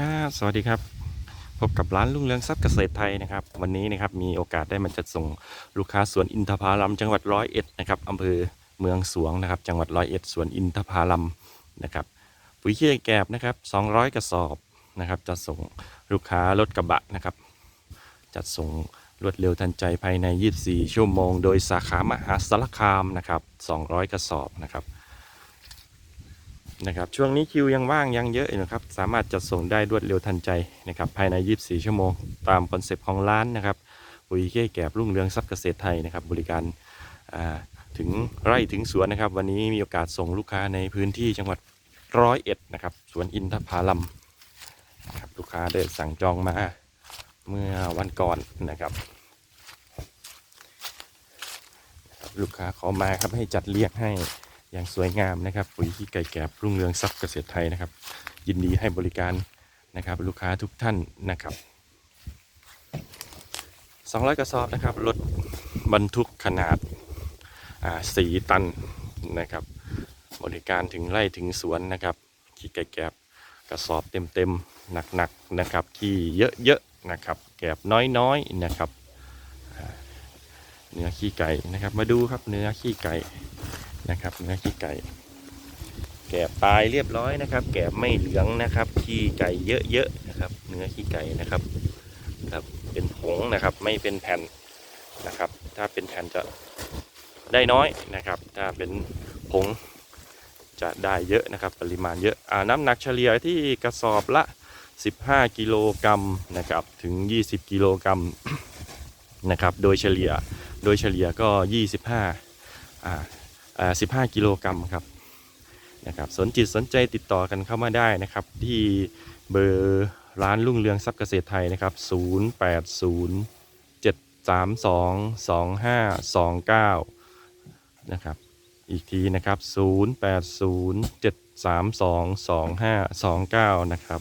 ครับสวัสดีครับ พบกับร้านลุงเรืองทรัพย์เกษตรไทยนะครับ วันนี้นะครับมีโอกาสได้มาจัดส่งลูกค้าสวนอินทผลัมจังหวัดร้อยเอ็ดนะครับอำเภอเมืองสวงนะครับ จังหวัดร้อยเอ็ดสวนอินทผลัมนะครับปุ๋ยเขี้ยแกบนะครับ200 กระสอบนะครับจัดส่งลูกค้ารถกระบะนะครับ จัดส่งรวดเร็วทันใจภายใน 24 ชั่วโมง โดยสาขามหาสารคามนะครับ200 กระสอบนะครับ นะครับช่วงนี้คิวยังว่างยังเยอะอยู่นะครับ สามารถจัดส่งได้รวดเร็วทันใจนะครับภายใน 24 ชั่วโมง ตามคอนเซปต์ของร้านนะครับปุ๋ยเก้แกบรุ่งเรืองทรัพย์เกษตรไทยนะครับบริการถึงไร่ถึงสวนนะครับ วันนี้มีโอกาสส่งลูกค้าในพื้นที่จังหวัดร้อยเอ็ดนะครับสวนอินทผลัมนะครับลูกค้าได้สั่งจองมาเมื่อวันก่อนนะครับนะครับลูกค้าขอมาครับให้จัดเรียกให้ อย่างสวยงามนะครับ ปุ๋ยขี้ไก่แกบรุ่งเรืองทรัพย์เกษตรไทยนะครับ ยินดีให้บริการนะครับ ลูกค้าทุกท่านนะครับ 200 กระสอบนะครับรถบรรทุกขนาดอ่ตันนะครับ บริการถึงไร่ถึงสวนนะครับขี้ไก่แกบกระสอบเต็มๆหนักๆนะครับขี้เยอะๆนะครับ แกบน้อยๆนะครับเนื้อขี้ไก่นะครับ มาดูครับเนื้อขี้ไก่ นะครับเนื้อขี้ไก่ แกะปลายเรียบร้อยนะครับ แกะไม่เหลืองนะครับ ขี้ไก่เยอะๆนะครับ เนื้อขี้ไก่นะครับครับเป็นผงนะครับไม่เป็นแผ่นนะครับ ถ้าเป็นแผ่นจะได้น้อยนะครับ ถ้าเป็นผงจะได้เยอะนะครับ ปริมาณเยอะอ่าน้ำหนักเฉลี่ยที่กระสอบละ 15 กิโลกรัมนะครับ ถึง 20 กิโลกรัมนะครับ โดยเฉลี่ย โดยเฉลี่ยก็ 25อ่าอ่า 15 กิโลกรัมครับนะครับสนจิตสนใจติดต่อกันเข้ามาได้นะครับ ที่เบอร์ร้านรุ่งเรืองทรัพย์เกษตรไทยนะครับ 080 732 2529 นะครับอีกทีนะครับ 080 732 2529 นะครับ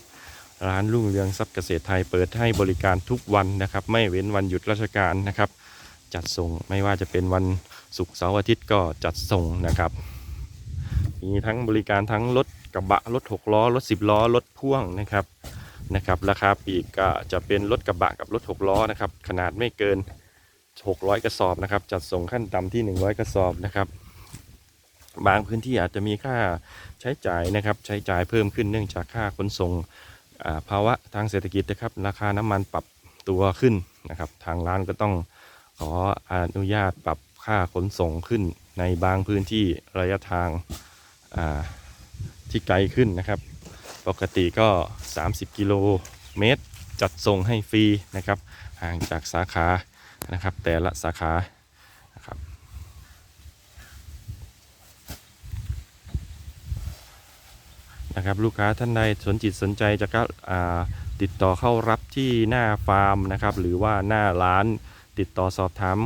ร้านรุ่งเรืองทรัพย์เกษตรไทยเปิดให้บริการทุกวันนะครับ ไม่เว้นวันหยุดราชการนะครับ จัดส่งไม่ว่าจะเป็นวัน ศุกเสาร์อาทิตย์ก็จัดส่งนะครับ มีทั้งบริการทั้งรถกระบะรถหกล้อรถสิบล้อรถพ่วงนะครับนะครับ ราคาปีกก็จะเป็นรถกระบะกับรถหกล้อนะครับ ขนาดไม่เกิน 600 กระสอบนะครับ จัดส่งขั้นต่ำที่ 100 กระสอบนะครับ บางพื้นที่อาจจะมีค่าใช้จ่ายนะครับ ใช้จ่ายเพิ่มขึ้นเนื่องจากค่าขนส่งาภาวะทางเศรษฐกิจนะครับ ราคาน้ำมันปรับตัวขึ้นนะครับ ทางร้านก็ต้องขออนุญาตปรับ ค่าขนส่งขึ้นในบางพื้นที่ระยะทางาที่ไกลขึ้นนะครับ ปกติก็ 30 กิโลเมตร จัดส่งให้ฟรีนะครับ ห่างจากสาขานะครับ แต่ละสาขานะครับนะครับลูกค้าท่านใดสนจิตสนใจจะก็อ่าติดต่อเข้ารับที่หน้าฟาร์มนะครับ หรือว่าหน้าร้านติดต่อสอบถาม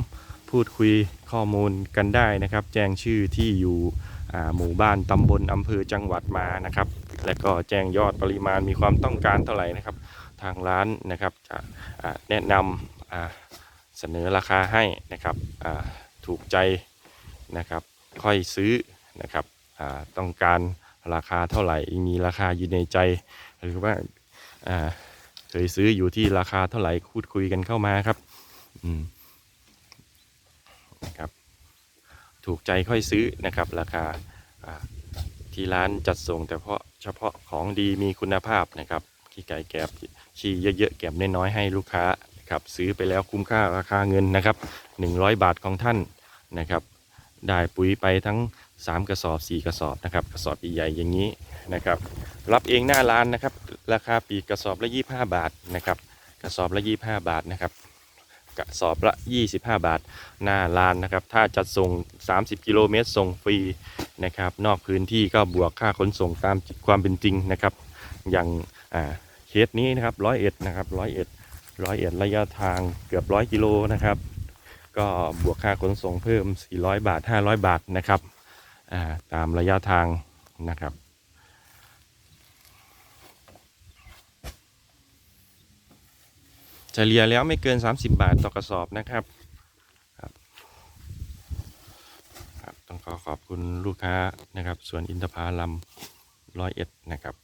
พูดคุยข้อมูลกันได้นะครับ แจ้งชื่อที่อยู่หมู่บ้านตำบลอำเภอจังหวัดมานะครับ และก็แจ้งยอดปริมาณมีความต้องการเท่าไหร่นะครับ ทางร้านนะครับจะแนะนำเสนอราคาให้นะครับถูกใจนะครับค่อยซื้อนะครับต้องการราคาเท่าไหร่มีราคาอยู่ในใจ หรือว่าอ่าเคยซื้ออยู่ที่ราคาเท่าไหร่พูดคุยกันเข้ามาครับ อืม นะครับถูกใจค่อยซื้อนะครับราคาที่ร้านจัดส่งแต่เพาะเฉพาะของดีมีคุณภาพนะครับขี้ไก่แกบขี้เยอะๆแกบน้อยๆให้ลูกค้านะครับซื้อไปแล้วคุ้มค่าราคาเงินนะครับ 100 บาทของท่านนะครับ ได้ปุ๋ยไปทั้ง 3 กระสอบ 4 กระสอบนะครับกระสอบใหญ่ๆอย่างนี้นะครับรับเองหน้าร้านนะครับราคาปีกกระสอบละ 25 บาทนะครับกระสอบละ 25 บาทนะครับ กระสอบละ 25 บาท หน้าร้านนะครับ ถ้าจัดส่ง 30 กิโลเมตรส่งฟรีนะครับ นอกพื้นที่ก็บวกค่าขนส่งตามความเป็นจริงนะครับ อย่างาเคสนี้นะครับร้อยเอ็ดนะครับร้อยเอ็ดร้อยเอ็ดระยะทางเกือบร้อยกิโลนะครับ ก็บวกค่าขนส่งเพิ่ม 400 บาท 500 บาทนะครับาตามระยะทางนะครับ ฉลี่ยแล้วไม่เกิน 30 บาทต่อกระสอบนะครับครับครับ ต้องขอขอบคุณลูกค้านะครับส่วนอินทผลัมร้อยเอ็ดนะครับ